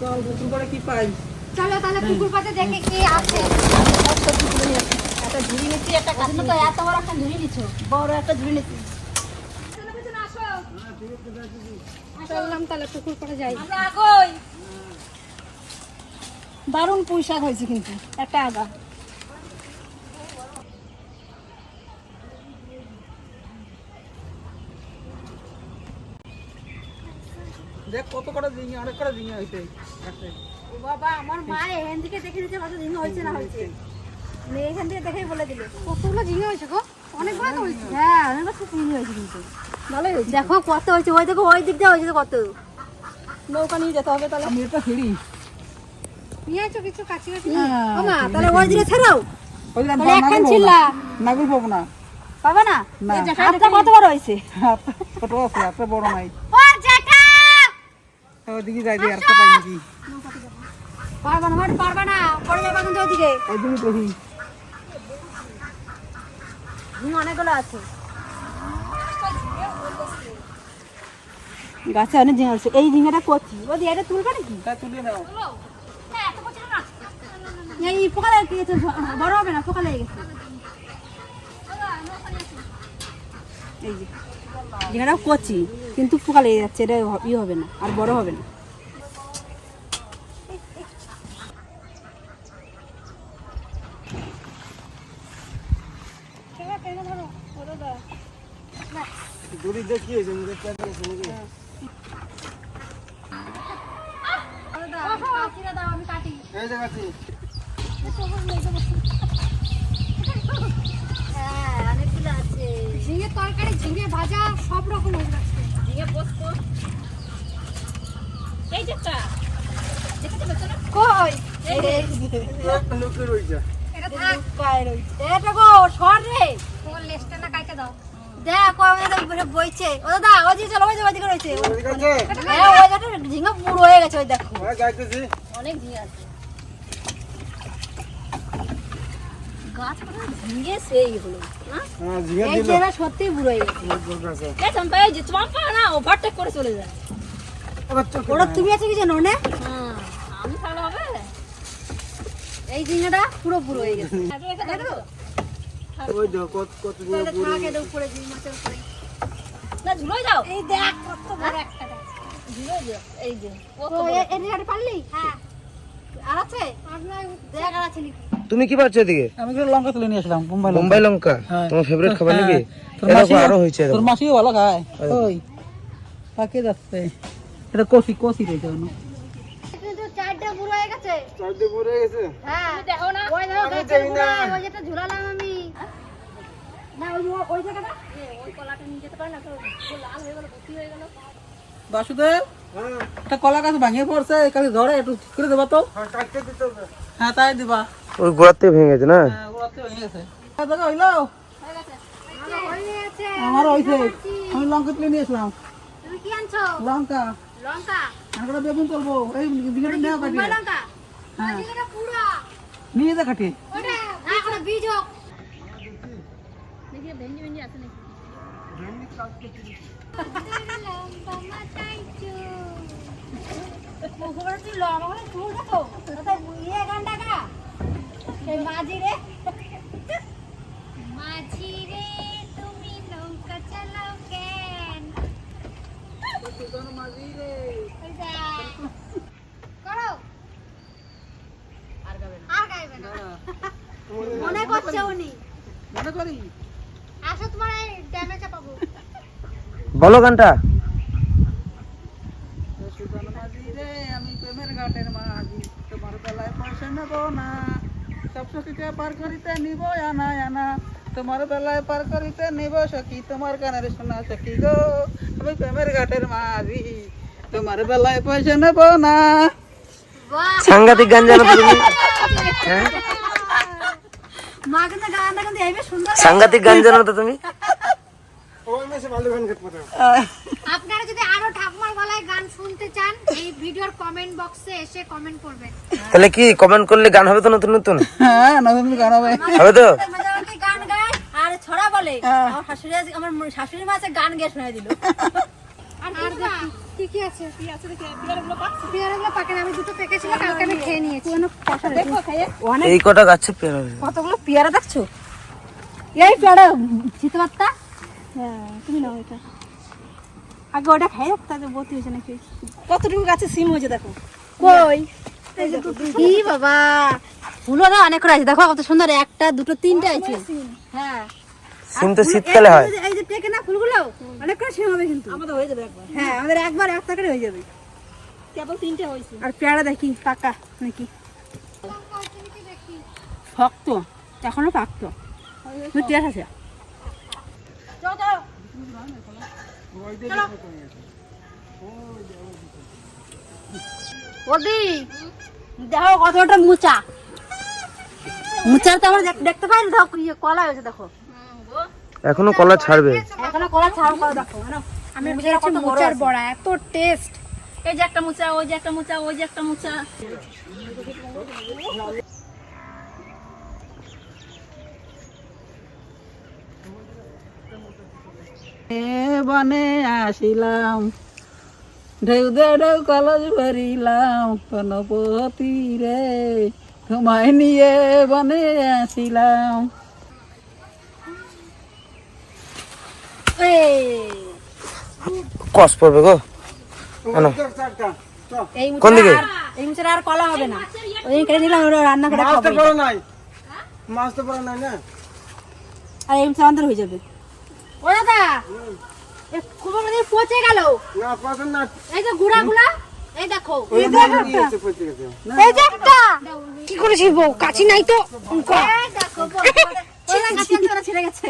চল পুকুর করে কি পাই? চলো তাহলে পুকুর দেখে কি আছে। একটা ঝুড়ি নিচ্ছি একটা কাছে তো এত বড় একটা ঝুড়ি নিচ্ছ। বড় একটা ঝুড়ি নিচ্ছি চললাম তাহলে পুকুর পাড়ে যাই। আমরা আগই। দারুণ পুঁই শাক হয়েছে কিন্তু একটা আগা। দেখ কত করে দিঙে অনেক হইতে আছে ও বাবা আমার মা এখান থেকে দেখে নিতে কত দিন হয়েছে না হয়েছে। এখান থেকে দেখেই বলে দিলে। কতগুলো ঝিঙে হয়েছে গো? অনেক তো হয়েছে। হ্যাঁ অনেক বছর চিনি হয়েছে কিন্তু। ভালোই হয়েছে। দেখো কত হয়েছে ওই দেখো ওই দিক দিয়ে হয়েছে কত। নৌকা নিয়ে যেতে হবে তাহলে। আমি এটা ফিরি নিয়ে আছো কিছু কাছি কাছি ও মা তাহলে ওই দিকে ছাড়াও ওই যে তাহলে একখান নাগল পাবো ছিলা। না। নাগল পাবো না। পাবা না? না। এই যে হাতটা কত বড় হয়েছে? ছোট আছে বড় নাই। ওইদিকে যাই দিয়ে আর একটা পাই নাকি পারবা না মার পারবা না পড়ে যাবা কিন্তু ওদিকে ওইদিকে দেখি ঝিঙে অনেকগুলো আছে। গাছে অনেক ঝিঙে আছে এই ঝিঙেটা করছি। ও দিয়ে এটা তুলবে নাকি? তা তুলে নাও। এই পোকা লেগে গেছে বড় হবে না পোকা লেগে গেছে। এই যে। ঝিঙেটা করছি কিন্তু পোকা লেগে যাচ্ছে এটা ই হবে না আর বড় হবে না। দড়ি দেখিয়ে হ্যাঁ। ঝিঙে তরকারি ঝিঙে ভাজা সব রকম হয়ে যাচ্ছে ঝিঙে পোস্ত। এই যেটা কই? এটা থাক। এটা গো সর রে। তোমার লেজটা না কাইটা দাও। দেখ আমাদের বইছে। ও দাদা ওই যে চলো ওই যে ওইদিকে রয়েছে। হ্যাঁ ওই পুরো হয়ে গেছে ওই দেখো। হ্যাঁ অনেক ঝিঙে আছে। গাছ সেই হলো। এই দিল। সত্যি বুড়ো হয়ে গেছে। এই চম্পা এই যে না ওভারটেক করে চলে যায়। ওরা চোখে ওটা নাই। তুমি আছে কি জানো না? হ্যাঁ আমি তাহলে হবে? এই পুরো বুড়ো হয়ে গেছে। ওই দেখো কত কত বড় তাহলে বড় থাক উপরে ঝিঙে মাছের উপরে। না ঝুলোই দাও। এই দেখ কত বড়। একটা ঝুলোই দাও এই যে ও এর পারলি? হ্যাঁ। আর আছে? দেখ আর আছে নাকি? তুমি কি পাচ্ছ এদিকে? আমি তো লঙ্কা তুলে নিয়ে আসলাম বোম্বাই লঙ্কা। বোম্বাই লঙ্কা? হ্যাঁ। তোমার ফেভারিট খাবার হ্যাঁ। নাকি তোর এরকম মাসিও- আরও হয়েছে তোর। মাসিও ভালো খায়। ওই পাকে যাচ্ছে। এটা কষি কষি রয়েছে কিন্তু চারটা বুড়ো হয়ে গেছে। চারটে পড়ে গেছে? হ্যাঁ। দেখো না। ওই দেখো ওই যেটা ঝুলালাম আমি। না ওই ওই জায়গাটা? ওই কলাটা নিয়ে যেতে পারে না তো? লাল হয়ে গেল ভর্তি হয়ে গেল। বাসুদেব হ্যাঁ। একটা কলা গাছ ভাঙিয়ে পড়ছে একটু ঠিক করে দেবা তো। হ্যাঁ, কাটতে দিতে হবে। হ্যাঁ তাই দিবা। ওই গোড়ার থেকে ভেঙে গেছে না? হ্যাঁ ওরাতে ভেঙে গেছে। হ্যাঁ, হইল? আমার হইছে আমি লঙ্কা তুলে নিয়ে আসলাম তুমি কি আনছো লঙ্কা। লঙ্কা? আমরা বেগুন তুলবো। এই নেওয়া লঙ্কা। হ্যাঁ। নিয়ে যা কাটিয়ে ওটা। না বীজ হোক। দেখি ভেঞ্জি ভেঞ্জি আছে নাকি? পুকুরে তুই লঙ্কা করে ফুল দেখো ওটা ইয়ে গানটা গা এই মাঝি রে মাঝি রে তুমি নৌকা চালাও কেন ওইটা। করো আর গাইবে না। মনে করছে উনি মনে করি আসো তোমার এই ড্যামে চাপাবো বলো গানটা। সুজন রে আমি প্রেমের ঘাটের মাঝি তোমার বেলায় পয়সা নেব না। পার করিতে নিব আনা আনা। তোমার বেলায় পার করিতে নিব সখী তোমার কানের শোনা সখী গো। আমি প্রেমের ঘাটের মাঝি তোমার বেলায় পয়সা নেব না। সাংঘাতিক গান জানো তুমি? হ্যাঁ? সাংঘাতিক গান জানো তো তুমি? আপনারা যদি আরও ঠাকুমার গলায় গান শুনতে চান এই ভিডিওর কমেন্ট বক্সে এসে কমেন্ট করবেন। তাহলে কি কমেন্ট করলে গান হবে তো নতুন নতুন? হ্ঁ নতুন গান হবে। হবে তো? মাঝে মাঝে গান গায় আর ছড়া বলে আমার শাশুড়ি আছে- আমার শাশুড়ি মা গান গেয়ে শোনায় দিল। আর আর কি কি আছে? কি আছে দেখি পেয়ারাগুলো পাকে। আমি দুটো পেকেছিল কালকে আমি খেয়ে নিয়েছি। দেখো খেয়ে অনেক এই কটা গাছে পেয়ারা কতগুলো পেয়ারা দেখছ? এই পেয়ারা জিতে পারতা হ্যাঁ তুমি নাও এটা। আগে ওটা খাই তাতে বতি হয়েছে নাকি? কতটুকু গাছে সিম হয়েছে দেখো। কই? যে কি বাবা ফুলও না অনেক আছে দেখো কত সুন্দর একটা দুটো তিনটে আছে। হ্যাঁ। সিম তো শীতকালে হয়। এই যে- টেকে না ফুলগুলো অনেক করে সিম হবে কিন্তু। আমাদের হয়ে যাবে একবার। হ্যাঁ আমাদের একবার একটা করে হয়ে যাবে। কেবল তিনটে হয়েছে। আর পেয়ারা দেখি পাকা নাকি? শক্ত এখনও পাকতো। টেস্ট আছে। ওদি দেখো কতটা মুচা। মুচার তো আমরা দেখতে পাই না দেখো কলা হয়েছে দেখো। এখনও কলা ছাড়বে। এখনও কলা ছাড়া দেখো আমি খেয়েছি মোচার। বড়া এত টেস্ট এই যে একটা মুচা ওই যে একটা মুচা ওই যে একটা মুচা। বনে আসিলাম। ঢেউ দে ঢেউ কলজ ভরিলাম গণপতি রে তোমায় নিয়ে বনে আসিলাম। কস পড়বে গো? কোন দিকে? এই মুচাটা আর কলা হবে না। ওই কেটে নিলাম রান্না করে খাব। মাছ তো পড়া নাই না? আর এই মুচা আমাদের হয়ে যাবে। ও দাদা এ কুমড়ো মধ্যে পচে গেল। না পছন্দ না। এই যে গুড়া গুলা এই দেখো। এই যে এই যে একটা। কি করেছিস বউ? কাছি নাই তো? এই দেখো ছিঁড়ে গেছে। গেছে।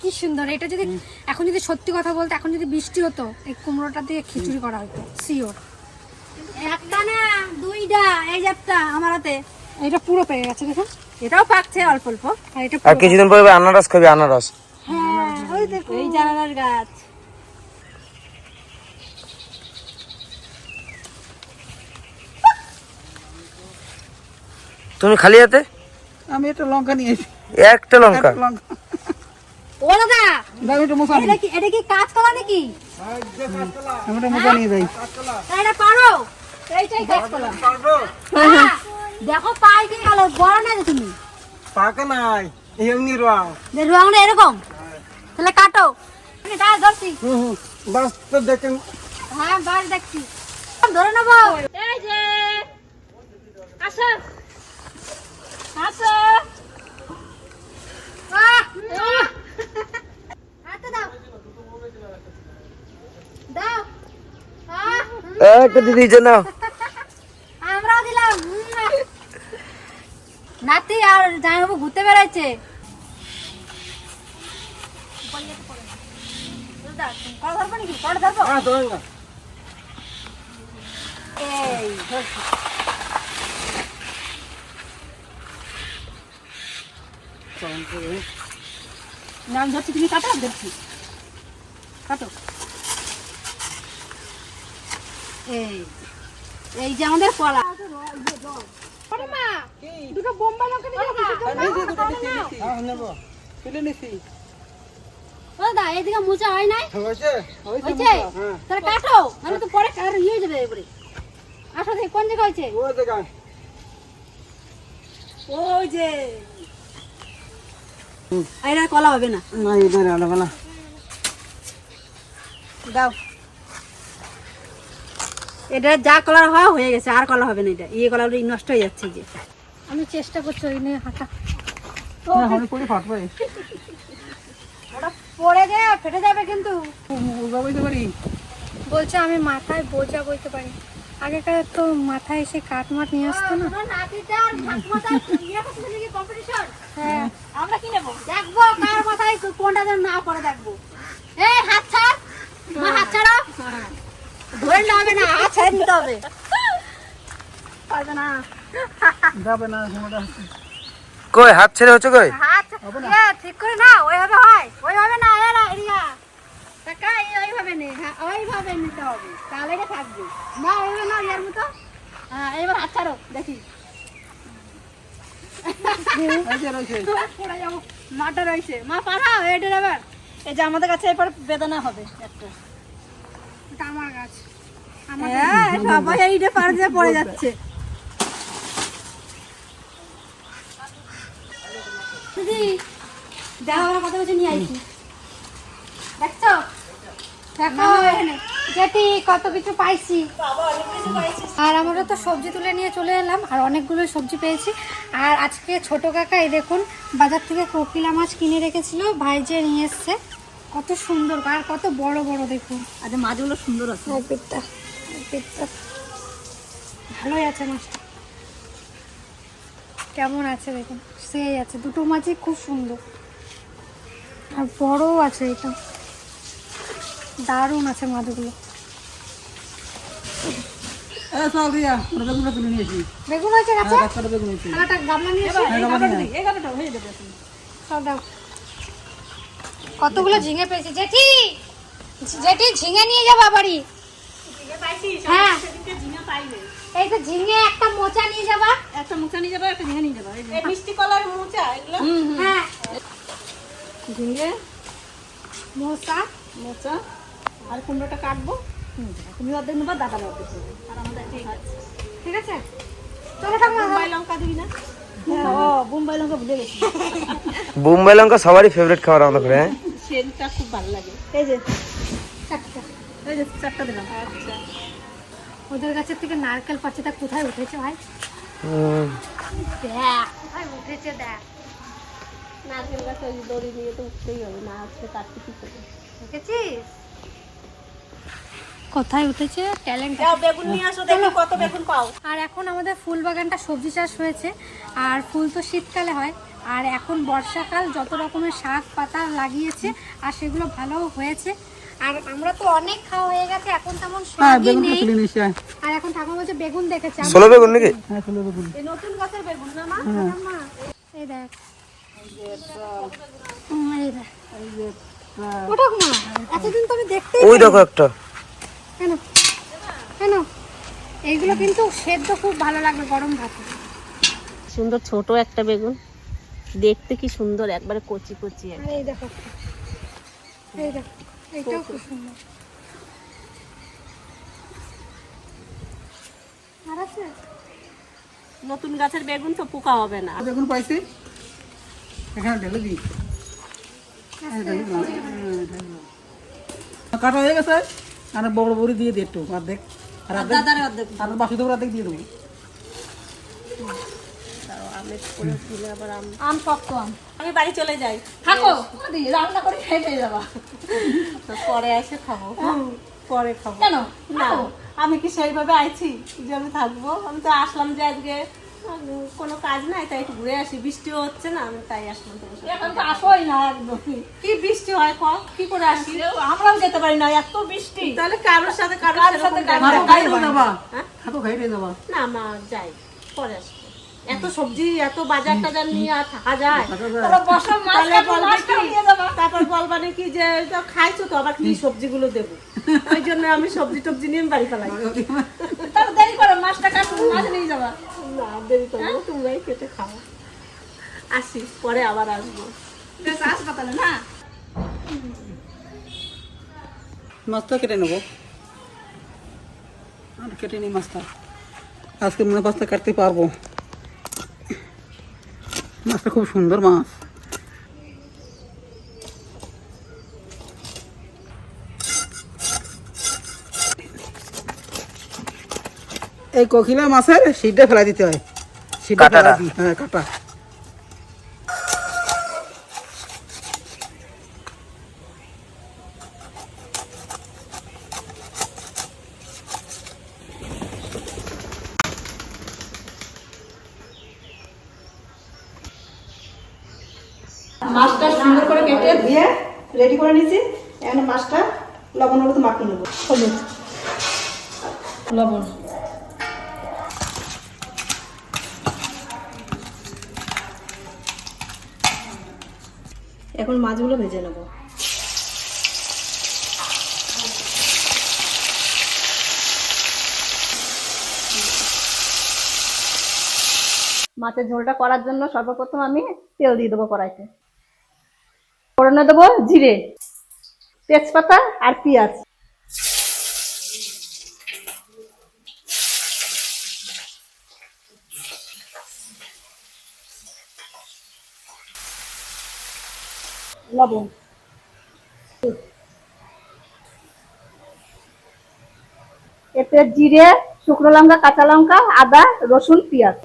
কি সুন্দর। এটা যদি এখন যদি সত্যি কথা বলতে এখন যদি বৃষ্টি হতো এই কুমড়োটা দিয়ে খিচুড়ি করা হতো সিওর একটা না দুইটা এই যে একটা আমার হাতে। এটা পুরো পেয়ে গেছে দেখুন। এটাও পাকছে অল্প অল্প। আর এটা আর কিছুদিন পরে আনারস খাবি আনারস। হ্যাঁ ওই দেখো। এই জানালার গাছ। তুমি খালি হাতে? আমি একটা লঙ্কা নিয়েছি একটা লঙ্কা? লঙ্কা। ও দাদা দাও একটু মশা এটা কি এটা কি কাঁচ কলা নাকি? আমি একটা মশা নিয়ে যাই। এটা পারো। এইটাই কাঁচ কলা হ্যাঁ, দেখো পাই কি গেল বড় না তুমি? পাকা নাই এমনি রং। যে রংটা এরকম? তাহলে কাটো। ধরছি। বাস তো দেখেন। হ্যাঁ বাস দেখছি। ধরে নেব। এই যে আসো। আসো। দাও। দিদি জন্য আমরাও দিলাম উম। নাতি আর জামাইবাবু ঘুরতে বেড়াচ্ছে কড়া ধরবো নাকি হ্যাঁ ধরেন নাম ধরছি তুমি কাটো ধরছি। কাটো। এই এই যে আমাদের কলা। দুটো বোম্বাই লঙ্কা দিয়ে হ্যাঁ নেব তুলে নিছি। ও দাদা এইদিকে মোচা হয় নাই? হয়েছে? হয়েছে হ্যাঁ। তাহলে কাটো তো পরে আর ইয়ে যাবে এবারে। আসো দেখি কোন জায়গা হয়েছে? ওই দেখা ওই যে। এটা কলা হবে না। না এটা রান্না না দাও। এটা যা কলার হয় হয়ে গেছে আর কলা হবে না এটা। ইয়ে কলা নষ্ট হয়ে যাচ্ছে যে। আমি চেষ্টা করছি ওই নিয়ে হাঁটা। ফাটবে। পড়ে গে ফেটে যাবে কিন্তু। উল্কা বইতে পারি? বলছে আমি মাথায় বোঝা বইতে পারি। আগেকার তো মাথায় এসে কাঠ মাঠ নিয়ে আসতো না। হ্যাঁ। আমরা কি নেব? দেখব কার মাথায় কোনটা যেন না পড়ে দেখব। এই হাত ছাড়। মা হাত ছাড়ো। ধরে হবে না হাত ছেড়ে নিতে হবে। পারবে না। যাবে না কই হাত ছেড়ে হচ্ছে কই? হাত ঠিক করে না ওইভাবে হয় ওইভাবে না এরা এরিয়া টাকা এই ওইভাবে নে হ্যাঁ? ওইভাবে নিতে হবে। তাহলে থাকবে। না ওইভাবে না ইয়ার মতো? হ্যাঁ এবার হাত ছাড়ো দেখি। মাটা রয়েছে। মা পাঠাও এই ড্রাইভার এই যে আমাদের কাছে এরপর বেদনা হবে একটা। আমার গাছ। হ্যাঁ সবাই এইটা পার দিয়ে পড়ে যাচ্ছে। দিদি দেখো আমরা কত নিয়ে আইছি দেখছ? দেখো যেটি কত কিছু পাইছি। আর আমরা তো সবজি তুলে নিয়ে চলে এলাম আর অনেকগুলো সবজি পেয়েছি। আর আজকে ছোট কাকা এই দেখুন বাজার থেকে কোকিলা মাছ কিনে রেখেছিল ভাই যে নিয়ে এসছে। কত সুন্দর আর কত বড় বড় দেখুন। আজ মাছগুলো সুন্দর আছে। আর পেটটা আর পেটটা ভালোই আছে মাছটা। কেমন আছে দেখুন। সেই আছে দুটো মাছই খুব সুন্দর। আর বড়ও আছে এটা। দারুণ আছে বেগুন গাছে হ্যাঁ গাছটা বেগুন হয়েছে একটা গামলা নিয়ে এসো। হ্যাঁ হয়ে যাবে সব দাও। কতগুলো ঝিঙে পেয়েছি। জেঠি! জেঠি ঝিঙে নিয়ে যাব বাড়ি হ্যাঁ। এই তো ঝিঙে একটা মোচা নিয়ে যাবা। একটা মোচা নিয়ে যাবে একটা ঝিঙে নিয়ে যাবে। এই মিষ্টি কলার মোচা এগুলো। হ্যাঁ। ঝিঙে মোচা। মোচা। আর কুমড়োটা কাটবো। তুমি অর্ধেক নেবা দাদা অর্ধেক। আর আমাদের ঠিক আছে ঠিক আছে? চলো ঠাকুমা বোম্বাই লঙ্কা দিবি না? হ্যাঁ ও বোম্বাই লঙ্কা ভুলে গেছি। বোম্বাই লঙ্কা সবারই ফেভারিট খাবার আমাদের করে হ্যাঁ? সেন্টটা খুব ভালো লাগে। এই যে চারটা এই যে চারটা দিলাম। আচ্ছা। ওদের কাছের থেকে নারকেল পাচ্ছে কোথায় উঠেছে ভাই? হুম। দেখ কোথায় উঠেছে দেখ। নারকেল গাছ ওই দড়ি নিয়ে তো উঠতেই হবে না আসলে কাটতে কি করবে? দেখেছিস? কোথায় উঠেছে ট্যালেন্ট বেগুন নিয়ে আসো দেখো কত বেগুন পাও। আর এখন আমাদের ফুল বাগানটা সবজি চাষ হয়েছে আর ফুল তো শীতকালে হয়। আর এখন বর্ষাকাল যত রকমের শাক পাতা লাগিয়েছে আর সেগুলো ভালো হয়েছে। আর আমরা তো অনেক খাওয়া হয়ে গেছে এখন তেমন হ্যাঁ স্বাদই বেগুনটা নেই। আর এখন ঠাকুর বলছে বেগুন দেখেছে আমরা- ষোলো বেগুন নাকি? হ্যাঁ তুলে বেগুন। এই নতুন গাছের বেগুন না মা? মা, এই দেখ। ওই দেখো একটা। কেন? কেন? এইগুলো কিন্তু সেদ্ধ খুব ভালো লাগবে গরম ভাতে। সুন্দর ছোট একটা বেগুন। দেখতে কি সুন্দর একবারে কচি কচি এই দেখো এই দেখো এইটাও খুব সুন্দর। আর আছে? নতুন গাছের বেগুন তো পোকা হবে না। বেগুন পাইছি? এখানে ঢেলে দিই। কাটা হয়ে গেছে? আর বড় বড়ি দিয়ে দিই একটু অর্ধেক আর অর্ধেক আর বাকি দেবো অর্ধেক দিয়ে দেবো। আম আম শক্ত আম আমি বাড়ি চলে যাই। থাকো। রান্না করে খেয়ে যাবা। পরে এসে খাব। পরে খাব। কেন? না। আমি কি সেইভাবে আইছি যে আমি থাকব? আমি তো আসলাম যে আজকে কোনো কাজ নাই তাই একটু ঘুরে আসি। বৃষ্টিও হচ্ছে না আমি তাই আসলাম তোমার সাথে। এখন তো আসোই না একদমই। কি বৃষ্টি হয় কম কি করে আসি? আমরাও যেতে পারি না এত বৃষ্টি। তাহলে কারোর সাথে কারোর সাথে যাবা হ্যাঁ? খাইতে যাবা। না মা যাই পরে আসব এত সবজি এত বাজার টাজার নিয়ে আর থাকা যায়। তারপর বলবা নাকি যে তো খাইছো তো আবার কি সবজিগুলো দেবো? ওই জন্য আমি সবজি টবজি নিয়ে বাড়ি ফেলাই তাহলে দেরি করো মাছটা কাটো মাছ নিয়ে যাবা। না দেরি করব তোমরাই কেটে খাও। আসি পরে আবার আসব। বেশ আসবা তাহলে না? মাছটা কেটে নেব। আর কেটে নিই মাছটা। আজকে মনে মাছটা কাটতে পারব। মাছটা খুব সুন্দর মাছ। এই কখিলা মাছের সিটটা ফেলা দিতে হয়। সিটটা ফেলা? দিই হ্যাঁ কাটা মাছটা সুন্দর করে কেটে ধুয়ে রেডি করে নিয়েছি এখন মাছটা লবণ হলুদ মাখিয়ে নেব হলুদ, লবণ। এখন মাছগুলো ভেজে নেব। মাছের ঝোলটা করার জন্য সর্বপ্রথম আমি তেল দিয়ে দেবো কড়াইতে। ফোড়নে দেবো জিরে, তেজপাতা আর পেঁয়াজ। লবণ এতে জিরে শুকনো লঙ্কা কাঁচা লঙ্কা আদা রসুন পেঁয়াজ।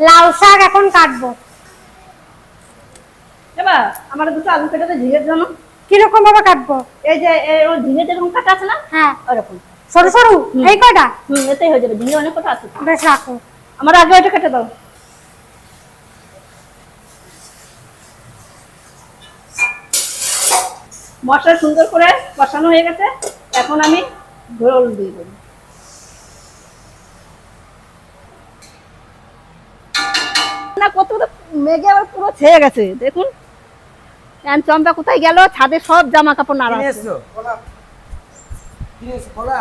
লাউ শাক এখন কাটবো। এবার আমার দুটো আলু কেটে ঝিঙের জন্য। কীরকম ভাবে কাটবো? এই যে ঝিঙে যেরকম কাটা আছে না? হ্যাঁ। ওরকম। সরু সরু এই কয়টা? হুম এতেই হয়ে যাবে ঝিঙে অনেক কটা আছে। বেশ রাখো। আমার আগে ওটা কেটে দাও। মশলা সুন্দর করে কষানো হয়ে গেছে এখন আমি ঝোল দিয়ে দেবো। না কত মেঘে আবার পুরো ছেয়ে গেছে দেখুন। চম্পা কোথায় গেল? ছাদে সব জামা কাপড় নাড়া আছে। কলা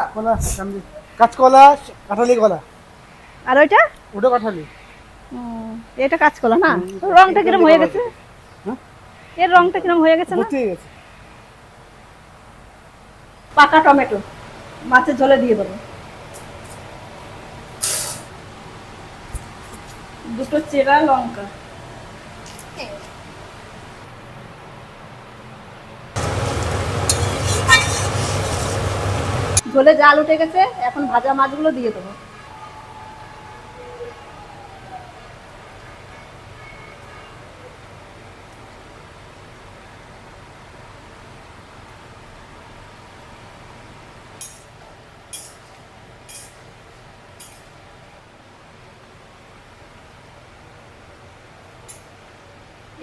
কাঁচকলা কাঁঠালি কলা। আর ওইটা? ওটা কাঁঠালি। এটা কাজ না? রংটা কিরম হয়ে গেছে? এর রংটা কিরম হয়ে গেছে না? গেছে। পাকা টমেটো। মাছের ঝোলে দিয়ে দেবো। দুটো চেরা লঙ্কা। ঝোলে জাল উঠে গেছে, এখন ভাজা মাছগুলো দিয়ে দেবো।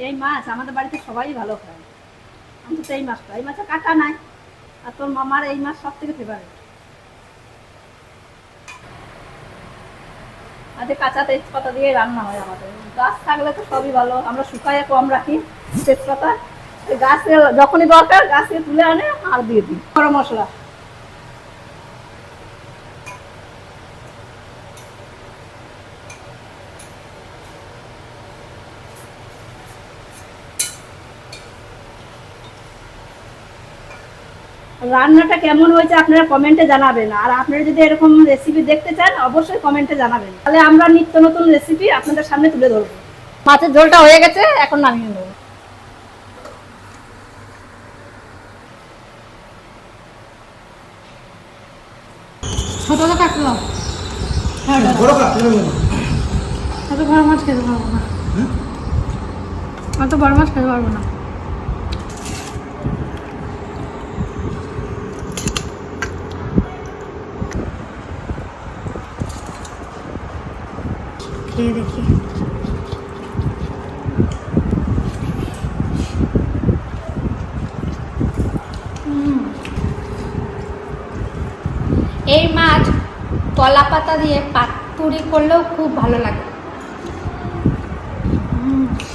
এই মাছ আমাদের বাড়িতে সবাই ভালো খায়। আমি তো এই মাছটা এই মাছটা কাটা নাই। আর তোর মামার এই মাছ সব থেকে ফেভারিট আজকে কাঁচা তেজপাতা দিয়ে রান্না হয় আমাদের। গাছ থাকলে তো সবই ভালো, আমরা শুকাইয়ে কম রাখি তেজপাতা। গাছে যখনই দরকার গাছে তুলে আনে আর দিয়ে দিই। গরম মশলা। রান্নাটা কেমন হয়েছে আপনারা কমেন্টে জানাবেন। আর আপনারা যদি এরকম রেসিপি দেখতে চান, অবশ্যই কমেন্টে জানাবেন। তাহলে আমরা নিত্য নতুন রেসিপি আপনাদের সামনে তুলে ধরবো। মাছের ঝোলটা হয়ে গেছে, এখন নামিয়ে নেব ছোটটা কাটলো অত বড় মাছ খেতে পারব না অত বড় মাছ খেতে পারব না খেয়ে দেখি। এই মাছ কলা পাতা দিয়ে পাতুরি করলেও খুব ভালো লাগে।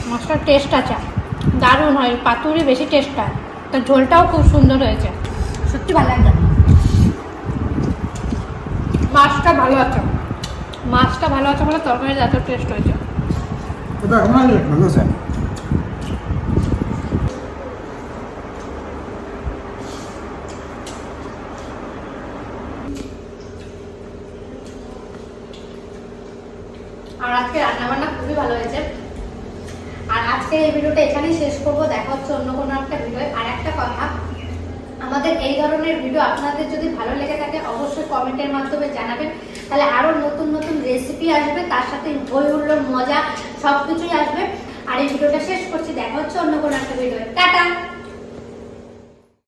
মাছটার টেস্ট আছে। দারুণ হয় পাতুরি বেশি টেস্ট হয়। তো ঝোলটাও খুব সুন্দর হয়েছে। সত্যি ভালো লাগে মাছটা ভালো আছে। মাছটা ভালো আছে বলে তরকারিটা এত টেস্ট হয়েছে। ভালো স্যার আর আজকে রান্নাবান্না খুবই ভালো হয়েছে। আর আজকে এই ভিডিওটা এখানেই শেষ করব। দেখা হচ্ছে অন্য কোনো একটা ভিডিও আর একটা কথা আমাদের এই ধরনের ভিডিও আপনাদের যদি ভালো লেগে থাকে অবশ্যই কমেন্টের মাধ্যমে জানাবেন। তাহলে আরও নতুন নতুন রেসিপি আসবে, তার সাথে হই মজা সব কিছুই আসবে। আর এই ভিডিওটা শেষ করছি, দেখা হচ্ছে অন্য কোনো একটা ভিডিও টাটা!